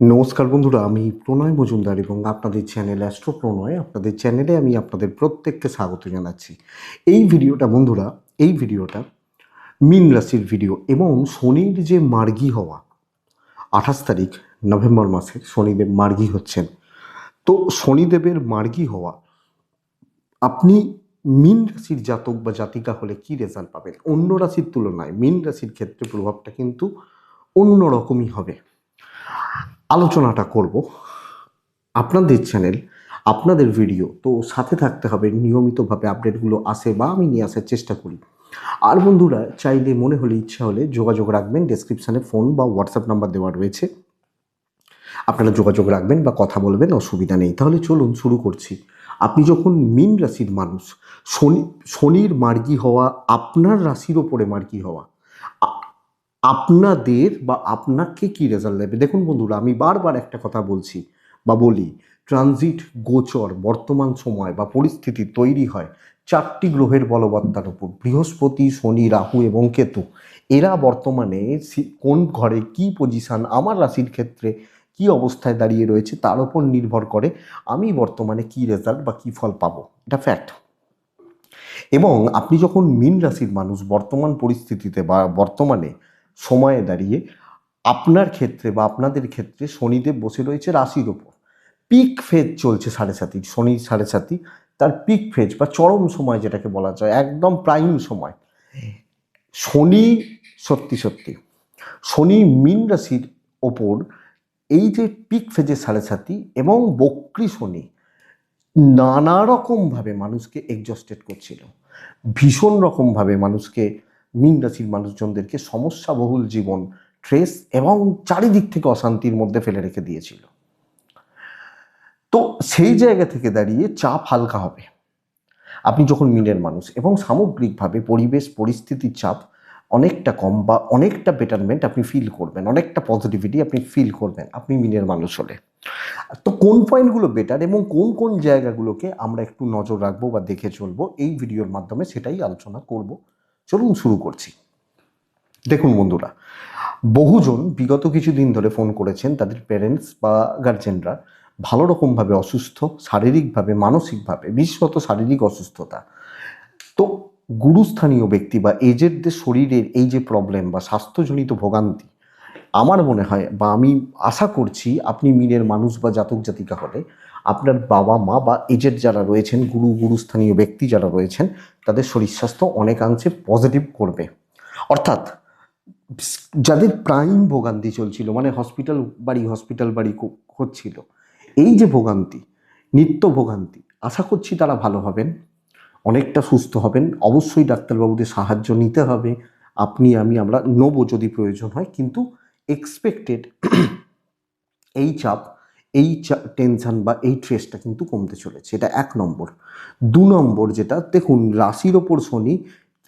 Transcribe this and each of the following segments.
নমস্কার বন্ধুরা, আমি প্রণয় মজুমদার এবং আপনাদের চ্যানেল অ্যাস্ট্রো প্রণয় আপনাদের চ্যানেলে আমি আপনাদের প্রত্যেককে স্বাগত জানাচ্ছি। এই ভিডিওটা বন্ধুরা, এই ভিডিওটা মিন রাশির ভিডিও এবং শনির যে মার্গী হওয়া, আঠাশ তারিখ নভেম্বর মাসে শনিদেব মার্গি হচ্ছেন। তো শনিদেবের মার্গি হওয়া, আপনি মিন রাশির জাতক বা জাতিকা হলে কি রেজাল্ট পাবেন? অন্য রাশির তুলনায় মিন রাশির ক্ষেত্রে প্রভাবটা কিন্তু অন্য রকমই হবে। আলোচনাটা করব। আপনাদের চ্যানেল আপনাদের ভিডিও তো সাথে থাকতে হবে, নিয়মিতভাবে আপডেটগুলো আসে বা আমি নিয়ে আসার চেষ্টা করি। আর বন্ধুরা, চাইলে মনে হলে ইচ্ছা হলে যোগাযোগ রাখবেন ডেসক্রিপশানে ফোন বা হোয়াটসঅ্যাপ নাম্বার দেওয়া রয়েছে। আপনারা যোগাযোগ রাখবেন বা কথা বলবেন, অসুবিধা নেই। তাহলে চলুন শুরু করছি। আপনি যখন মিন রাশির মানুষ, শনি, শনির মার্গী হওয়া, আপনার রাশির ওপরে মার্গী হওয়া আপনাদের বা আপনাকে কি রেজাল্ট দেবে? দেখুন বন্ধুরা, আমি বারবার একটা কথা বলছি বা বলি ট্রানজিট গোচর বর্তমান সময় বা পরিস্থিতি তৈরি হয় চারটি গ্রহের বলবত্তার উপর, বৃহস্পতি, শনি, রাহু এবং কেতু। এরা বর্তমানে কোন ঘরে কি পজিশন আমার রাশির ক্ষেত্রে কি অবস্থায় দাঁড়িয়ে রয়েছে তার উপর নির্ভর করে আমি বর্তমানে কি রেজাল্ট বা কি ফল পাবো। এটা ফ্যাক্ট এবং আপনি যখন মিন রাশির মানুষ, বর্তমান পরিস্থিতিতে বা বর্তমানে সময়ে দাঁড়িয়ে আপনার ক্ষেত্রে বা আপনাদের ক্ষেত্রে শনিদেব বসে রয়েছে রাশির ওপর। পিক ফেজ চলছে সাড়ে সাতি শনি সাড়ে সাতি তার পিক ফেজ বা চরম সময় যেটাকে বলা যায়, একদম প্রাইম সময়। শনি সত্যি সত্যি, শনি মিন রাশির ওপর এই যে পিক ফেজে সাড়ে সাতি এবং বক্রি শনি নানা রকমভাবে মানুষকে এক্সস্টেড করছিল। ভীষণ রকমভাবে মানুষকে মিন রাশির মানুষজনদেরকে সমস্যাবহুল জীবন ট্রেস এবং চারিদিক থেকে অশান্তির মধ্যে ফেলে রেখে দিয়েছিল। তো সেই জায়গা থেকে দাঁড়িয়ে চাপ হালকা হবে। আপনি যখন মিনের মানুষ এবং সামগ্রিকভাবে পরিবেশ, পরিস্থিতির চাপ অনেকটা কম বা অনেকটা বেটারমেন্ট আপনি ফিল করবেন, অনেকটা পজিটিভিটি আপনি ফিল করবেন আপনি মিনের মানুষ হলে। তো কোন পয়েন্টগুলো বেটার এবং কোন কোন জায়গাগুলোকে আমরা একটু নজর রাখব বা দেখে চলবো, এই ভিডিওর মাধ্যমে সেটাই আলোচনা করব। চলুন শুরু করছি। দেখুন বন্ধুরা, বহুজন বিগত কিছুদিন ধরে ফোন করেছেন তাদের প্যারেন্টস বা গার্জেনরা ভালো রকমভাবে অসুস্থ, শারীরিকভাবে, মানসিকভাবে, বিশেষত শারীরিক অসুস্থতা। তো গুরুস্থানীয় ব্যক্তি বা এজেডদের শরীরের এই যে প্রবলেম বা স্বাস্থ্যজনিত ভোগান্তি, আমার মনে হয় বা আমি আশা করছি আপনি মিনের মানুষ বা জাতক জাতিকা হলে আপনার বাবা মা বা এজেড যারা রয়েছেন, গুরু, গুরুস্থানীয় ব্যক্তি যারা রয়েছেন, তাদের শরীর স্বাস্থ্য অনেকাংশে পজিটিভ করবে। অর্থাৎ, যাদের প্রাইম ভোগান্তি চলছিল মানে হসপিটাল বাড়ি হসপিটাল বাড়ি হচ্ছিল, এই যে ভোগান্তি, নিত্য ভোগান্তি, আশা করছি তারা ভালো হবেন, অনেকটা সুস্থ হবেন। অবশ্যই ডাক্তারবাবুদের সাহায্য নিতে হবে। আপনি, আমি, আমরা নেব যদি প্রয়োজন হয়, কিন্তু এক্সপেক্টেড এই চাপ এই টেনশন বা এই ট্রেসটা কিন্তু কমতে চলেছে। এটা এক নম্বর। দু নম্বর যেটা, দেখুন, রাশির ওপর শনি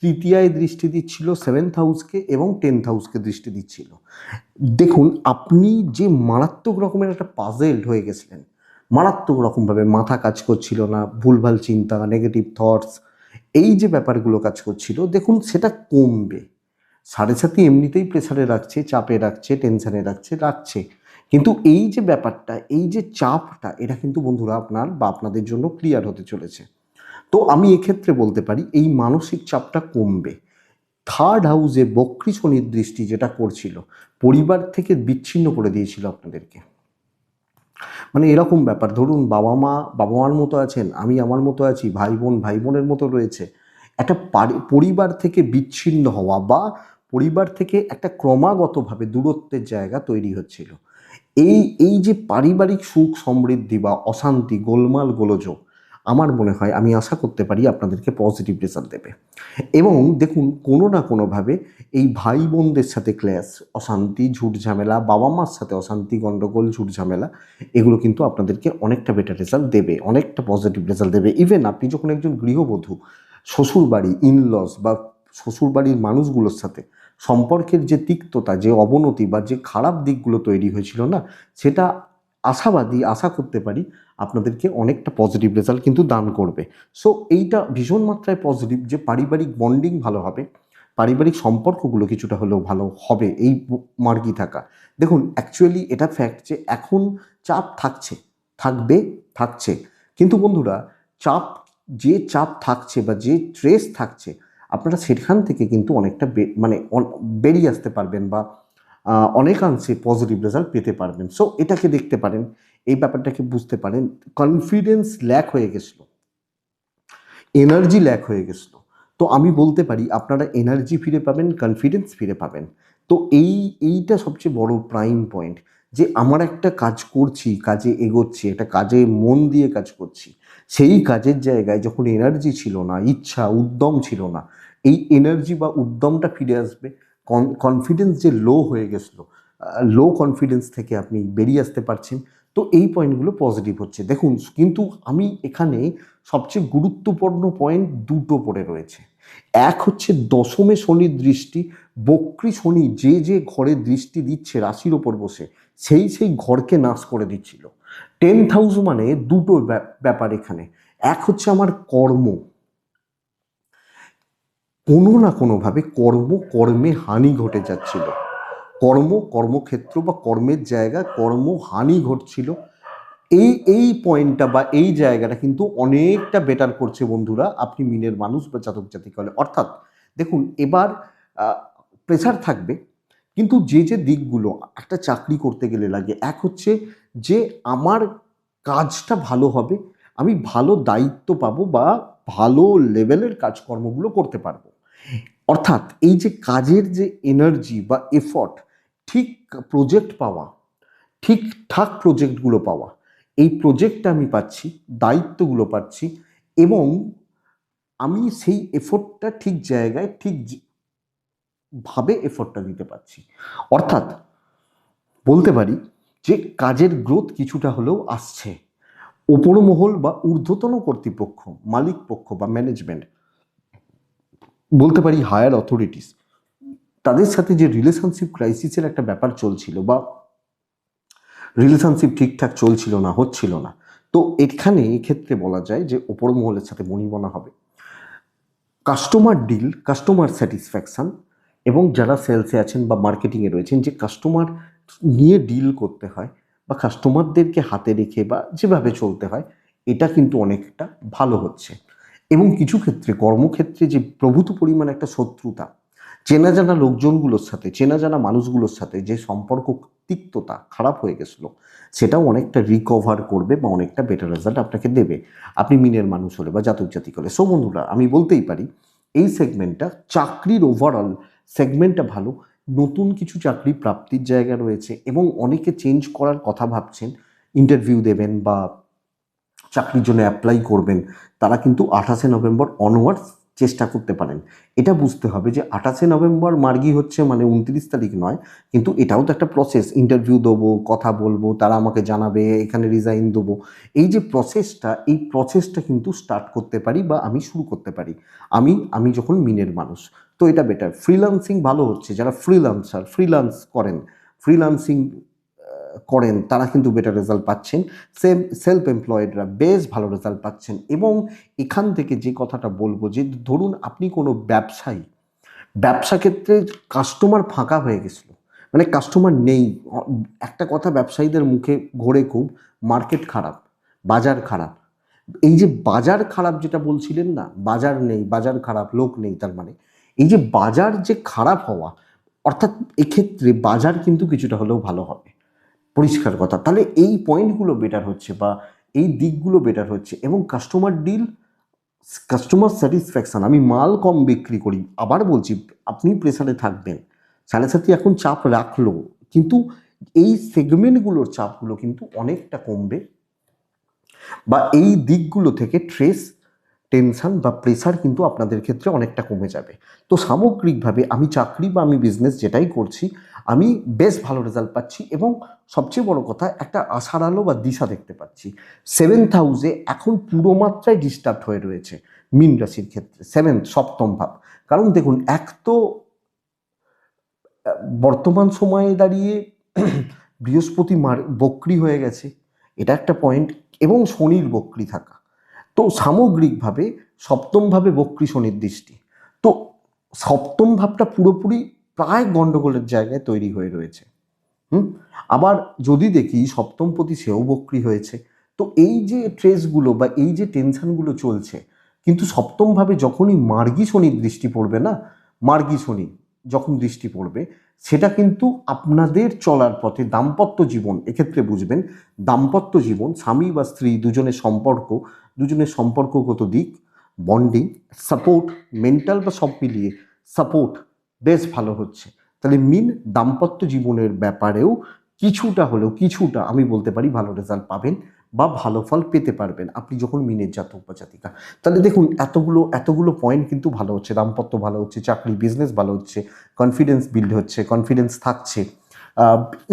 তৃতীয়ায় দৃষ্টি দিচ্ছিল সেভেন্থ হাউসকে এবং টেন্থ হাউসকে দৃষ্টি দিচ্ছিল। দেখুন, আপনি যে মারাত্মক রকমের একটা পাজেলড হয়ে গেছিলেন, মারাত্মক রকমভাবে মাথা কাজ করছিল না, ভুলভাল চিন্তা নেগেটিভ থটস এই যে ব্যাপারগুলো কাজ করছিল, দেখুন, সেটা কমবে। সাড়ে সাথে এমনিতেই প্রেসারে রাখছে, চাপে রাখছে টেনশানে রাখছে রাখছে। কিন্তু এই যে ব্যাপারটা, এই যে চাপটা, এটা কিন্তু বন্ধুরা আপনার বা আপনাদের জন্য ক্লিয়ার হতে চলেছে। তো আমি এক্ষেত্রে বলতে পারি, এই মানসিক চাপটা কমবে। থার্ড হাউসে বক্রি শনির দৃষ্টি যেটা করছিল, পরিবার থেকে বিচ্ছিন্ন করে দিয়েছিল আপনাদেরকে। মানে এরকম ব্যাপার, ধরুন বাবা মা, বাবা মার মতো আছেন, আমি আমার মতো আছি, ভাই বোন, ভাই বোনের মতো রয়েছে। একটা পরিবার থেকে বিচ্ছিন্ন হওয়া বা পরিবার থেকে একটা ক্রমাগতভাবে দূরত্বের জায়গা তৈরি হচ্ছিল। এই এই যে পারিবারিক সুখ সমৃদ্ধি বা অশান্তি, গোলমাল, গোলযোগ, আমার মনে হয় আমি আশা করতে পারি আপনাদেরকে পজিটিভ রেজাল্ট দেবে। এবং দেখুন, কোনো না কোনোভাবে এই ভাই বোনদের সাথে ক্ল্যাশ অশান্তি, ঝুট ঝামেলা বাবা মার সাথে অশান্তি গণ্ডগোল ঝুট ঝামেলা, এগুলো কিন্তু আপনাদেরকে অনেকটা বেটার রেজাল্ট দেবে, অনেকটা পজিটিভ রেজাল্ট দেবে। ইভেন আপনি যখন একজন গৃহবধূ, শ্বশুরবাড়ি ইনলস বা শ্বশুরবাড়ির মানুষগুলোর সাথে সম্পর্কের যে তিক্ততা, যে অবনতি বা যে খারাপ দিকগুলো তৈরি হয়েছিল না, সেটা আশাবাদী, আশা করতে পারি আপনাদেরকে অনেকটা পজিটিভ রেজাল্ট কিন্তু দান করবে। সো এইটা ভীষণ মাত্রায় পজিটিভ যে পারিবারিক বন্ডিং ভালো হবে, পারিবারিক সম্পর্কগুলো কিছুটা হলেও ভালো হবে, এই মার্গি থাকা। দেখুন অ্যাকচুয়ালি এটা ফ্যাক্ট যে এখন চাপ থাকছে, থাকবে, থাকছে। কিন্তু বন্ধুরা, চাপ, যে চাপ থাকছে বা যে স্ট্রেস থাকছে আপনারা সেখান থেকে কিন্তু অনেকটা মানে বেরিয়ে আসতে পারবেন বা অনেকাংশে পজিটিভ রেজাল্ট পেতে পারবেন। সো এটাকে দেখতে পারেন। এই ব্যাপারটাকে বুঝতে পারেন। কনফিডেন্স ল্যাক হয়ে গেছিল। এনার্জি ল্যাক হয়ে গেছিল। তো আমি বলতে পারি, আপনারা এনার্জি ফিরে পাবেন কনফিডেন্স ফিরে পাবেন। তো এই, এইটা সবচেয়ে বড় প্রাইম পয়েন্ট যে আমার একটা কাজ করছি, কাজে এগোচ্ছি, একটা কাজে মন দিয়ে কাজ করছি। সেই কাজের জায়গায় যখন এনার্জি ছিল না, ইচ্ছা, উদ্যম ছিল না এই এনার্জি বা উদ্যমটা ফিরে আসবে কনফিডেন্স যে লো হয়ে গেছিল লো কনফিডেন্স থেকে আপনি বেরিয়ে আসতে পারছেন। তো এই পয়েন্টগুলো পজিটিভ হচ্ছে। দেখুন, কিন্তু আমি এখানে সবচেয়ে গুরুত্বপূর্ণ পয়েন্ট দুটো পড়ে রয়েছে। এক হচ্ছে দশমে শনির দৃষ্টি, বক্রী শনি যে যে ঘরে দৃষ্টি দিচ্ছে, রাশির ওপর বসে, সেই সেই ঘরকে নাশ করে দিচ্ছিল। টেন্থ হাউস মানে দুটো ব্যাপার এখানে। এক হচ্ছে আমার কর্ম। কোনো না কোনোভাবে কর্ম, কর্মে হানি ঘটে যাচ্ছিল। কর্ম, কর্মক্ষেত্র বা কর্মের জায়গা, কর্ম, হানি ঘটছিল। এই এই পয়েন্টটা বা এই জায়গাটা কিন্তু অনেকটা বেটার করছে বন্ধুরা, আপনি মিনের মানুষ বা জাতক জাতিক হলে। অর্থাৎ দেখুন, এবার প্রেশার থাকবে, কিন্তু যে যে দিকগুলো একটা চাকরি করতে গেলে লাগে, এক হচ্ছে যে, আমার কাজটা ভালো হবে, আমি ভালো দায়িত্ব পাবো বা ভালো লেভেলের কাজকর্মগুলো করতে পারব। অর্থাৎ এই যে কাজের যে এনার্জি বা এফর্ট ঠিক প্রজেক্ট পাওয়া ঠিকঠাক প্রজেক্টগুলো পাওয়া, এই প্রজেক্টটা আমি পাচ্ছি, দায়িত্বগুলো পাচ্ছি এবং আমি সেই এফোর্টটা ঠিক জায়গায়, ঠিক ভাবে এফোর্টটা দিতে পারছি অর্থাৎ বলতে পারি যে কাজের গ্রোথ কিছুটা হলেও আসছে। ওপর মহল বা ঊর্ধ্বতন কর্তৃপক্ষ, মালিক পক্ষ বা ম্যানেজমেন্ট বলতে পারি হায়ার অথরিটিস তাদের সাথে যে রিলেশনশিপ ক্রাইসিসের একটা ব্যাপার চলছিল বা রিলেশনশিপ ঠিকঠাক চলছিল না, হচ্ছিল না, তো এখানে এক্ষেত্রে বলা যায় যে ওপর মহলের সাথে বনিবনা হবে। কাস্টমার ডিল কাস্টমার স্যাটিসফ্যাকশন এবং যারা সেলসে আছেন বা মার্কেটিংয়ে রয়েছেন, যে কাস্টমার নিয়ে ডিল করতে হয় বা কাস্টমারদেরকে হাতে রেখে বা যেভাবে চলতে হয়, এটা কিন্তু অনেকটা ভালো হচ্ছে। এবং কিছু ক্ষেত্রে, কর্মক্ষেত্রে যে প্রভূত পরিমাণ একটা শত্রুতা, চেনা জানা লোকজনগুলোর সাথে, চেনা জানা মানুষগুলোর সাথে যে সম্পর্ক তিক্ততা, খারাপ হয়ে গেছিল, সেটাও অনেকটা রিকভার করবে বা অনেকটা বেটার রেজাল্ট আপনাকে দেবে। আপনি মিনের মানুষ হলে বা জাতক জাতিক হলে। সো বন্ধুরা, আমি বলতেই পারি, এই সেগমেন্টটা চাকরির ওভারঅল সেগমেন্টটা ভালো নতুন কিছু চাকরি প্রাপ্তির জায়গা রয়েছে এবং অনেকে চেঞ্জ করার কথা ভাবছেন ইন্টারভিউ দেবেন বা চাকরির জন্য অ্যাপ্লাই করবেন, তারা কিন্তু আঠাশে নভেম্বর অনওয়ার্ডস চেষ্টা করতে পারেন। এটা বুঝতে হবে যে আঠাশে নভেম্বর মার্গি হচ্ছে মানে উনত্রিশ তারিখ নয়, কিন্তু এটাও তো একটা প্রসেস ইন্টারভিউ দেবো, কথা বলব, তারা আমাকে জানাবে, এখানে রিজাইন দেবো। এই যে প্রসেসটা এই প্রসেসটা কিন্তু স্টার্ট করতে পারি বা আমি শুরু করতে পারি। আমি আমি যখন মিনের মানুষ, তো এটা বেটার ফ্রিল্যান্সিং ভালো হচ্ছে। যারা ফ্রিল্যান্সার ফ্রিল্যান্স করেন ফ্রিল্যান্সিং করেন, তারা কিন্তু বেটার রেজাল্ট পাচ্ছেন। সেম সেলফ এমপ্লয়েডরা বেশ ভালো রেজাল্ট পাচ্ছেন। এবং এখান থেকে যে কথাটা বলব যে, ধরুন আপনি কোনো ব্যবসায়ী, ব্যবসা ক্ষেত্রে কাস্টমার ফাঁকা হয়ে গেছিল। মানে কাস্টমার নেই। একটা কথা ব্যবসায়ীদের মুখে ঘোরে খুব মার্কেট খারাপ, বাজার খারাপ। এই যে বাজার খারাপ যেটা বলছিলেন না, বাজার নেই, বাজার খারাপ, লোক নেই তার মানে। এই যে বাজার যে খারাপ হওয়া, অর্থাৎ এক্ষেত্রে বাজার কিন্তু কিছুটা হলেও ভালো হবে। পরিষ্কার কথা। তাহলে এই পয়েন্টগুলো বেটার হচ্ছে বা এই দিকগুলো বেটার হচ্ছে এবং কাস্টমার ডিল কাস্টমার স্যাটিসফ্যাকশন আমি মাল কম বিক্রি করি, আবার বলছি আপনি প্রেসারে থাকবেন। সাথে সাথে এখন চাপ রাখল, কিন্তু এই সেগমেন্টগুলোর চাপগুলো কিন্তু অনেকটা কমবে। বা এই দিকগুলো থেকে ট্রেস টেনশন বা প্রেসার কিন্তু আপনাদের ক্ষেত্রে অনেকটা কমে যাবে। তো সামগ্রিকভাবে আমি চাকরি বা আমি বিজনেস যেটাই করছি, আমি বেশ ভালো রেজাল্ট পাচ্ছি এবং সবচেয়ে বড় কথা একটা আশার আলো বা দিশা দেখতে পাচ্ছি। সেভেন্থ হাউসে এখন পুরো মাত্রায় ডিস্টার্ব হয়ে রয়েছে মিন রাশির ক্ষেত্রে সেভেন্থ সপ্তম ভাব। কারণ দেখুন, এক তো, বর্তমান সময়ে দাঁড়িয়ে বৃহস্পতি মার বক্রি হয়ে গেছে, এটা একটা পয়েন্ট এবং শনির বক্রি থাকা। তো সামগ্রিকভাবে সপ্তমভাবে বক্রি শনির দৃষ্টি তো সপ্তম ভাবটা পুরোপুরি প্রায় গন্ডগোলের জায়গায় তৈরি হয়ে রয়েছে। হুম? আবার যদি দেখি সপ্তম প্রতি সেও বক্রি হয়েছে। তো এই যে ট্রেসগুলো বা এই যে টেনশনগুলো চলছে, কিন্তু সপ্তমভাবে যখনই মার্গী শনির দৃষ্টি পড়বে না মার্গী শনি যখন দৃষ্টি পড়বে, সেটা কিন্তু আপনাদের চলার পথে দাম্পত্য জীবন, এক্ষেত্রে বুঝবেন, দাম্পত্য জীবন, স্বামী বা স্ত্রী দুজনের সম্পর্ক দুজনের সম্পর্কগত দিক বন্ডিং সাপোর্ট মেন্টাল বা সব মিলিয়ে সাপোর্ট বেশ ভালো হচ্ছে। তাহলে মিন দাম্পত্য জীবনের ব্যাপারেও কিছুটা হলেও কিছুটা আমি বলতে পারি ভালো রেজাল্ট পাবেন বা ভালো ফল পেতে পারবেন আপনি যখন মিনের জাতক বা জাতিকা। তাহলে দেখুন, এতগুলো এতগুলো পয়েন্ট কিন্তু ভালো হচ্ছে, দাম্পত্য ভালো হচ্ছে, চাকরি বিজনেস ভালো হচ্ছে কনফিডেন্স বিল্ড হচ্ছে কনফিডেন্স থাকছে।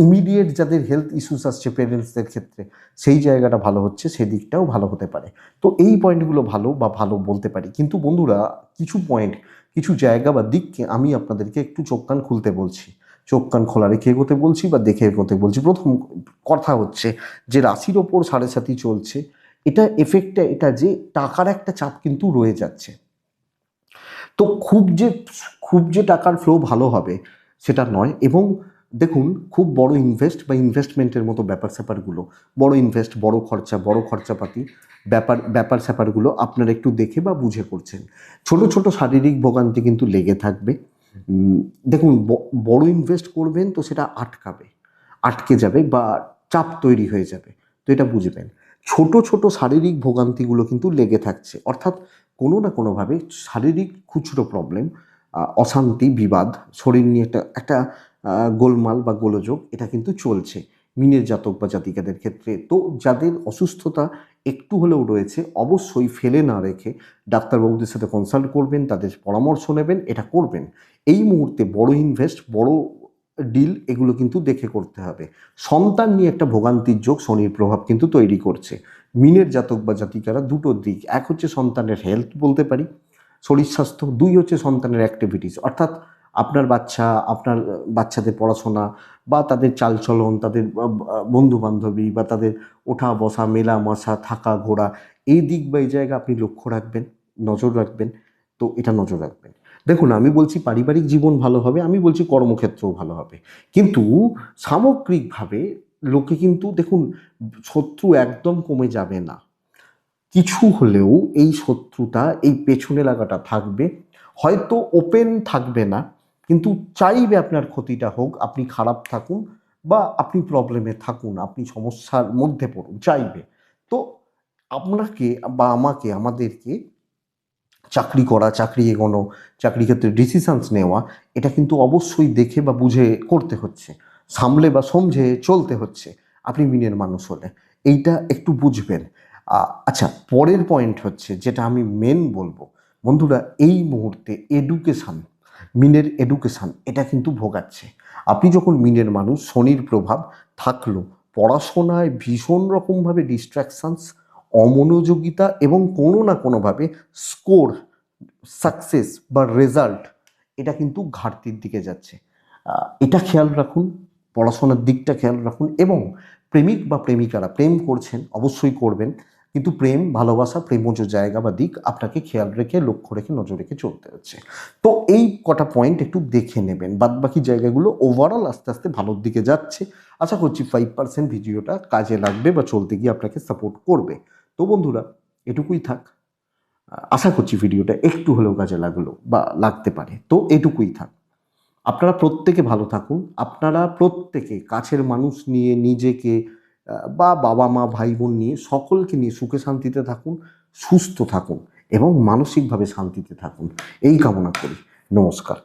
ইমিডিয়েট যাদের হেলথ ইস্যুস আসছে পেরেন্টসদের ক্ষেত্রে, সেই জায়গাটা ভালো হচ্ছে, সেদিকটাও ভালো হতে পারে। তো এই পয়েন্টগুলো ভালো বা ভালো বলতে পারি। কিন্তু বন্ধুরা, কিছু পয়েন্ট কিছু জায়গা বা দিককে আমি আপনাদেরকে একটু চোখ কান খুলতে বলছি। চোখ কান খোলা রেখে এগোতে বলছি বা দেখে এগোতে বলছি। প্রথম কথা হচ্ছে যে রাশির ওপর সাড়ে সাথী চলছে, এটা এফেক্টটা এটা যে টাকার একটা চাপ কিন্তু রয়ে যাচ্ছে। তো খুব যে খুব যে টাকার ফ্লো ভালো হবে, সেটা নয়। এবং দেখুন, খুব বড় ইনভেস্ট বা ইনভেস্টমেন্টের মতো ব্যাপার স্যাপারগুলো, বড় ইনভেস্ট বড় খরচা, বড় খরচাপাতি ব্যাপার ব্যাপার স্যাপারগুলো আপনারা একটু দেখে বা বুঝে করছেন। ছোট ছোট শারীরিক ভোগান্তি কিন্তু লেগে থাকবে। দেখুন বড় ইনভেস্ট করবেন তো সেটা আটকাবে, আটকে যাবে বা চাপ তৈরি হয়ে যাবে, তো এটা বুঝবেন। ছোট ছোট শারীরিক ভোগান্তিগুলো কিন্তু লেগে থাকছে, অর্থাৎ কোনো না কোনোভাবে শারীরিক খুচরো প্রবলেম অশান্তি, বিবাদ, শরীর নিয়ে একটা একটা গোলমাল বা গোলযোগ, এটা কিন্তু চলছে। মিনের জাতক বা জাতিকাদের ক্ষেত্রে। তো যাদের অসুস্থতা একটু হলেও রয়েছে, অবশ্যই ফেলে না রেখে ডাক্তারবাবুদের সাথে কনসাল্ট করবেন, তাদের পরামর্শ নেবেন, এটা করবেন। এই মুহূর্তে বড় ইনভেস্ট বড় ডিল এগুলো কিন্তু দেখে করতে হবে। সন্তান নিয়ে একটা ভোগান্তির যোগ শনির প্রভাব কিন্তু তৈরি করছে। মিনের জাতক বা জাতিকারা দুটো দিক। এক হচ্ছে সন্তানের হেলথ বলতে পারি শরীর স্বাস্থ্য দুই হচ্ছে সন্তানের অ্যাক্টিভিটিস অর্থাৎ আপনার বাচ্চা, আপনার বাচ্চাদের পড়াশোনা বা তাদের চালচলন, তাদের বন্ধু বান্ধবী বা তাদের ওঠা, বসা, মেলা, মশা, থাকা, ঘোরা, এই দিক বা এই জায়গা আপনি লক্ষ্য রাখবেন, নজর রাখবেন, তো এটা নজর রাখবেন। দেখুন, আমি বলছি পারিবারিক জীবন ভালো হবে, আমি বলছি কর্মক্ষেত্রও ভালো হবে। কিন্তু সামগ্রিকভাবে লোকে কিন্তু, দেখুন, শত্রু একদম কমে যাবে না। কিছু হলেও এই শত্রুতা এই পেছনে লাগাটা থাকবে। হয়তো ওপেন থাকবে না, কিন্তু চাইবে আপনার ক্ষতিটা হোক, আপনি খারাপ থাকুন বা আপনি প্রবলেমে থাকুন, আপনি সমস্যার মধ্যে পড়ুন, চাইবে। তো আপনাকে বা আমাকে, আমাদেরকে চাকরি করা, চাকরি এগোনো, চাকরি ক্ষেত্রে ডিসিশানস নেওয়া, এটা কিন্তু অবশ্যই দেখে বা বুঝে করতে হচ্ছে। সামলে বা সমঝে চলতে হচ্ছে। আপনি মিনের মানুষ হলে। এইটা একটু বুঝবেন। আচ্ছা পরের পয়েন্ট হচ্ছে যেটা আমি মেন বলব। বন্ধুরা, এই মুহূর্তে এডুকেশান মিনের এডুকেশান এটা কিন্তু ভোগাচ্ছে। আপনি যখন মিনের মানুষ, শনির প্রভাব থাকল, পড়াশোনায় ভীষণ রকমভাবে ডিস্ট্র্যাকশনস অমনোযোগিতা এবং কোনো না কোনোভাবে স্কোর সাকসেস বা রেজাল্ট এটা কিন্তু ঘাটতির দিকে যাচ্ছে। এটা খেয়াল রাখুন, পড়াশোনার দিকটা খেয়াল রাখুন এবং প্রেমিক বা প্রেমিকারা প্রেম করছেন, অবশ্যই করবেন। কিন্তু প্রেম, ভালোবাসা, প্রেমজ জায়গা বা দিক আপনাকে খেয়াল রেখে, লক্ষ্য রেখে, নজর রেখে চলতে হচ্ছে। তো এই কটা পয়েন্ট একটু দেখে নেবেন। বাদ বাকি জায়গাগুলো ওভারঅল আস্তে আস্তে ভালোর দিকে যাচ্ছে। আশা করছি ফাইভ পার্সেন্ট ভিডিওটা কাজে লাগবে বা চলতে গিয়ে আপনাকে সাপোর্ট করবে। তো বন্ধুরা, এটুকুই থাক। আশা করছি ভিডিওটা একটু হলেও কাজে লাগল বা লাগতে পারে। তো এটুকুই থাক। আপনারা প্রত্যেকে ভালো থাকুন। আপনারা প্রত্যেকে কাছের মানুষ নিয়ে নিজেকে বা বাবা, মা ভাই বোন নিয়ে সকলকে নিয়ে সুখে শান্তিতে থাকুন, সুস্থ থাকুন এবং মানসিকভাবে শান্তিতে থাকুন। এই কামনা করি। নমস্কার।